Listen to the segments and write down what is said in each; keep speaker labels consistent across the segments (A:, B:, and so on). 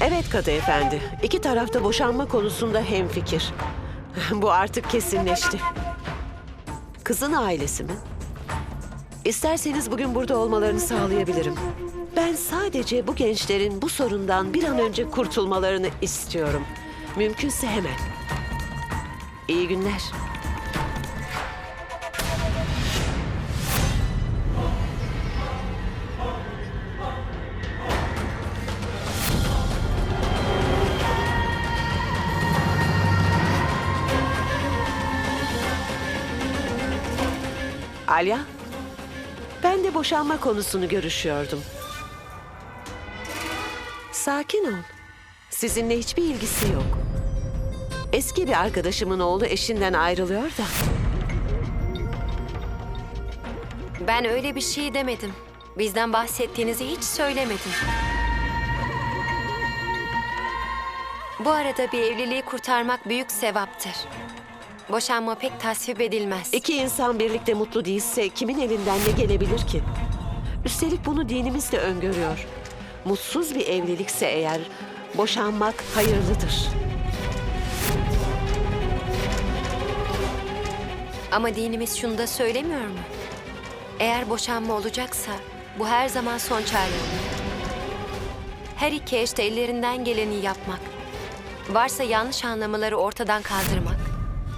A: Evet Kadı Efendi. İki tarafta boşanma konusunda hemfikir. Bu artık kesinleşti. Kızın ailesi mi? İsterseniz bugün burada olmalarını sağlayabilirim. Ben sadece bu gençlerin bu sorundan bir an önce kurtulmalarını istiyorum. Mümkünse hemen. İyi günler. Alya, ben de boşanma konusunu görüşüyordum. Sakin ol. Sizinle hiçbir ilgisi yok. Eski bir arkadaşımın oğlu eşinden ayrılıyor da.
B: Ben öyle bir şey demedim. Bizden bahsettiğinizi hiç söylemedim. Bu arada bir evliliği kurtarmak büyük sevaptır. Boşanma pek tasvip edilmez.
A: İki insan birlikte mutlu değilse kimin elinden ne gelebilir ki? Üstelik bunu dinimiz de öngörüyor. Mutsuz bir evlilikse eğer boşanmak hayırlıdır.
B: Ama dinimiz şunu da söylemiyor mu? Eğer boşanma olacaksa bu her zaman son çare olur. Her iki eş de ellerinden geleni yapmak, varsa yanlış anlamaları ortadan kaldırmak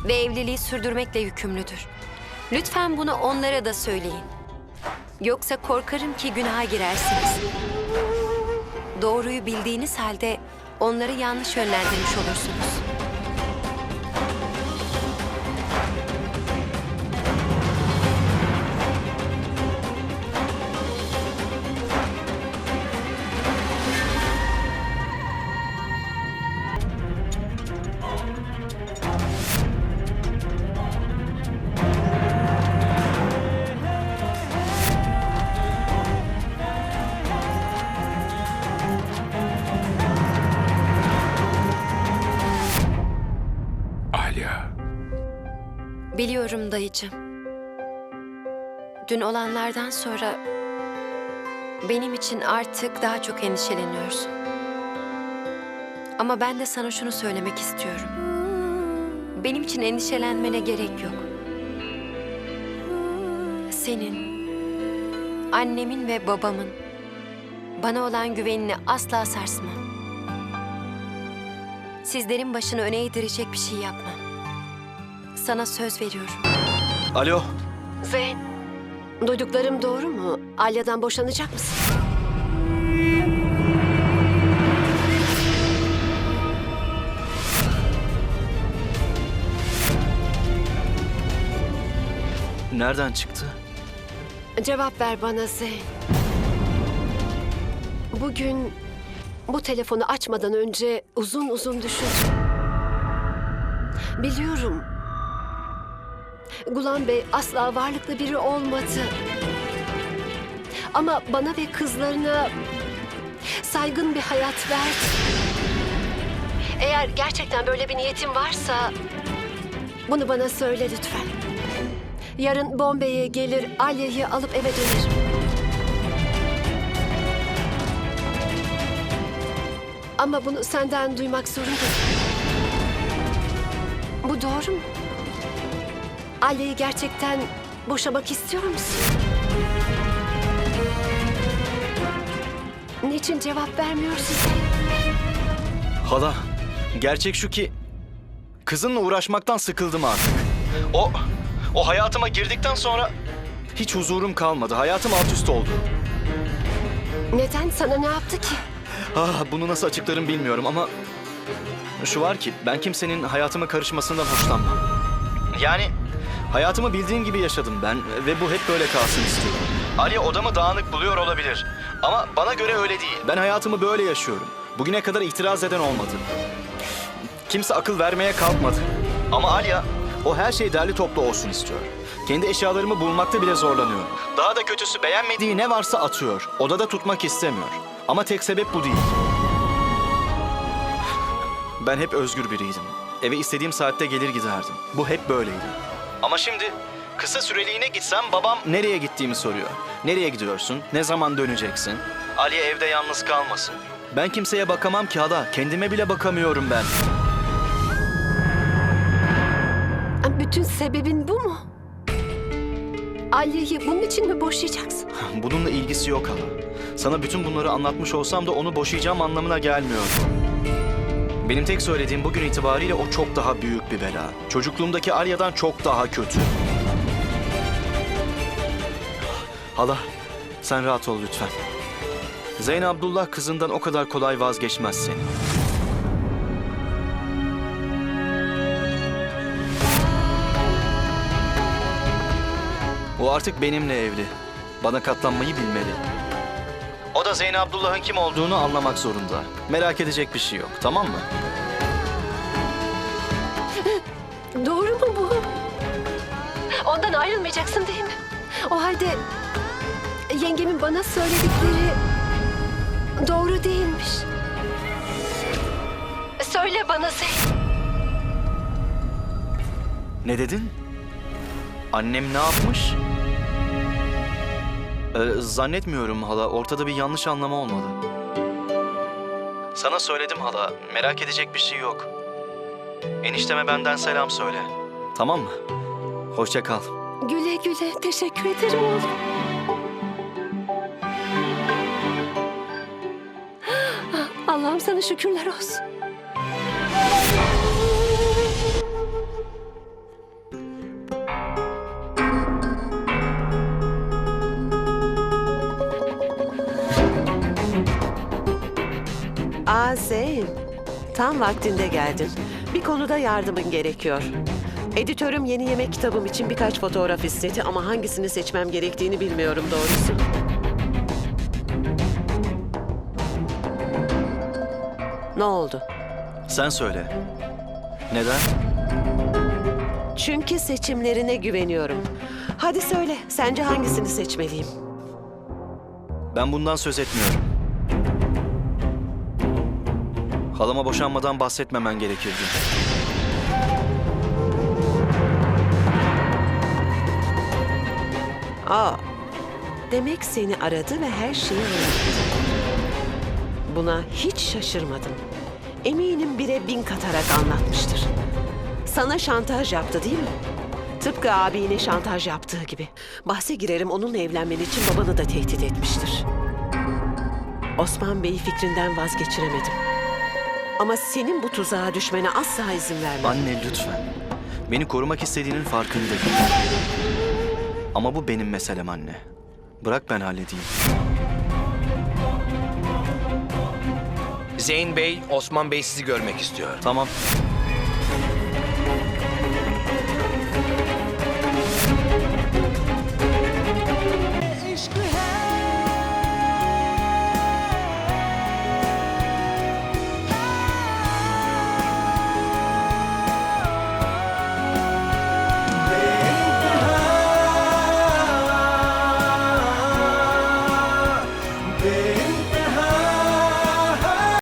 B: ve evliliği sürdürmekle yükümlüdür. Lütfen bunu onlara da söyleyin. Yoksa korkarım ki günaha girersiniz. Doğruyu bildiğiniz halde onları yanlış yönlendirmiş olursunuz. Biliyorum dayıcığım. Dün olanlardan sonra benim için artık daha çok endişeleniyorsun. Ama ben de sana şunu söylemek istiyorum. Benim için endişelenmene gerek yok. Senin, annemin ve babamın bana olan güvenini asla sarsmam. Sizlerin başını öne eğdirecek bir şey yapmam. Sana söz veriyorum.
C: Alo,
A: Zeyn, duyduklarım doğru mu? Alya'dan boşanacak mısın?
C: nereden çıktı?
A: Cevap ver bana Zeyn. Bugün bu telefonu açmadan önce uzun uzun düşündüm. Biliyorum. Gulan Bey asla varlıklı biri olmadı. Ama bana ve kızlarına saygın bir hayat verdi. Eğer gerçekten böyle bir niyetin varsa bunu bana söyle lütfen. Yarın Bombay'e gelir, Alya'yı alıp eve dönerim. Ama bunu senden duymak zorundayım. Bu doğru mu? Alya'yı gerçekten boşamak istiyor musun? Niçin cevap vermiyorsun sen?
C: Hala, gerçek şu ki kızınla uğraşmaktan sıkıldım artık. O, o hayatıma girdikten sonra hiç huzurum kalmadı. Hayatım alt üst oldu.
A: Neden sana ne yaptı ki?
C: Ah, bunu nasıl açıklarım bilmiyorum ama şu var ki ben kimsenin hayatıma karışmasından hoşlanmam. Yani hayatımı bildiğim gibi yaşadım ben ve bu hep böyle kalsın istiyorum. Ali odamı dağınık buluyor olabilir ama bana göre öyle değil. Ben hayatımı böyle yaşıyorum. Bugüne kadar itiraz eden olmadı. Kimse akıl vermeye kalkmadı. Ama Alya o her şey derli toplu olsun istiyor. Kendi eşyalarımı bulmakta bile zorlanıyor. Daha da kötüsü beğenmediği ne varsa atıyor. Odada tutmak istemiyor. Ama tek sebep bu değil. Ben hep özgür biriydim. Eve istediğim saatte gelir giderdim. Bu hep böyleydi. Ama şimdi kısa süreliğine gitsem babam nereye gittiğimi soruyor. Nereye gidiyorsun? Ne zaman döneceksin? Ali evde yalnız kalmasın. Ben kimseye bakamam ki hala. Kendime bile bakamıyorum ben.
D: Bütün sebebin bu mu? Alya'yı bunun için mi boşayacaksın?
C: Bununla ilgisi yok hala. Sana bütün bunları anlatmış olsam da onu boşayacağım anlamına gelmiyor. Benim tek söylediğim bugün itibariyle o çok daha büyük bir bela. Çocukluğumdaki Arya'dan çok daha kötü. Hala, sen rahat ol lütfen. Zeyn Abdullah kızından o kadar kolay vazgeçmez seni. O artık benimle evli. Bana katlanmayı bilmeli. O da Zeyn Abdullah'ın kim olduğunu anlamak zorunda. Merak edecek bir şey yok, tamam mı?
D: Doğru mu bu? Ondan ayrılmayacaksın değil mi? O halde yengemin bana söyledikleri doğru değilmiş. Söyle bana Zeyn.
C: Ne dedin? Annem ne yapmış? Ee, zannetmiyorum hala. Ortada bir yanlış anlama olmalı. Sana söyledim hala. Merak edecek bir şey yok. Enişteme benden selam söyle. Tamam mı? Hoşça kal.
D: Güle güle teşekkür ederim oğlum. Allah'ım sana şükürler olsun.
A: Aa Zeyn, tam vaktinde geldin. Bir konuda yardımın gerekiyor. Editörüm yeni yemek kitabım için birkaç fotoğraf istedi ama hangisini seçmem gerektiğini bilmiyorum doğrusu. Ne oldu?
C: Sen söyle. Neden?
A: Çünkü seçimlerine güveniyorum. Hadi söyle, sence hangisini seçmeliyim?
C: Ben bundan söz etmiyorum. Halama boşanmadan bahsetmemen gerekirdi.
A: Aa, demek seni aradı ve her şeyi anlattı. Buna hiç şaşırmadım. Eminim bire bin katarak anlatmıştır. Sana şantaj yaptı değil mi? Tıpkı abine şantaj yaptığı gibi. Bahse girerim onunla evlenmen için babanı da tehdit etmiştir. Osman Bey'i fikrinden vazgeçiremedim. Ama senin bu tuzağa düşmene asla izin vermem.
C: Anne lütfen. Beni korumak istediğinin farkındayım. Ama bu benim meselem anne. Bırak ben halledeyim.
E: Zeyn Bey, Osman Bey sizi görmek istiyor.
C: Tamam.